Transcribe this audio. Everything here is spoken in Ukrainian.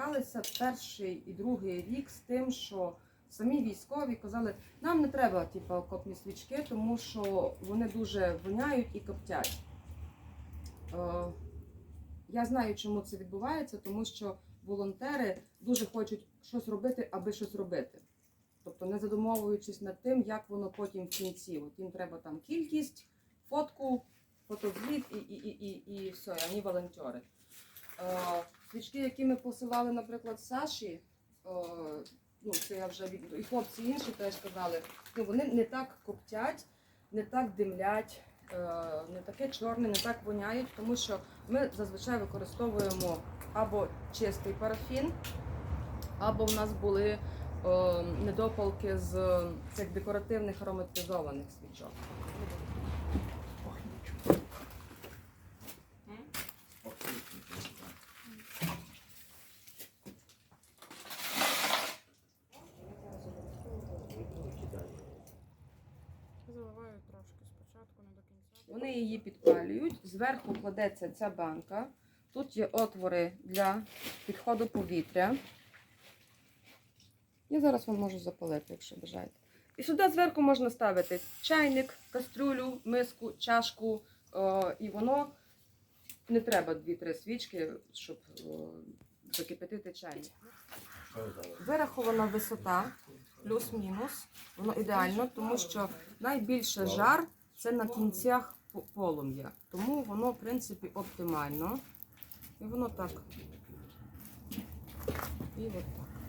стикалися перший і другий рік з тим, що самі військові казали, нам не треба типу, окопні свічки, тому що вони дуже воняють і коптять. Е, я знаю, чому це відбувається, тому що волонтери дуже хочуть щось робити, аби щось робити. Тобто не задумовуючись над тим, як воно потім в кінці. От їм треба там кількість, фотку, фотозвіт і, і, і, і, і все, і вони волонтери. Е, свічки, які ми посилали, наприклад, Саші, е, ну це я вже від і хлопці інші теж казали, ну вони не так коптять, не так димлять, е, не таке чорне, не так воняють, тому що ми зазвичай використовуємо або чистий парафін, або в нас були недопалки з цих декоративних ароматизованих свічок. Трошки спочатку, не до кінця. Вони її підпалюють, зверху кладеться ця банка. Тут є отвори для підходу повітря. Я зараз вам можу запалити, якщо бажаєте. І сюди зверху можна ставити чайник, кастрюлю, миску, чашку. Е, і воно не треба 2-3 свічки, щоб е, закипятити чайник. Вирахована висота плюс-мінус. Воно ідеально, тому що найбільше жар це на кінцях полум'я. Тому воно, в принципі, оптимально. І воно так. І от так.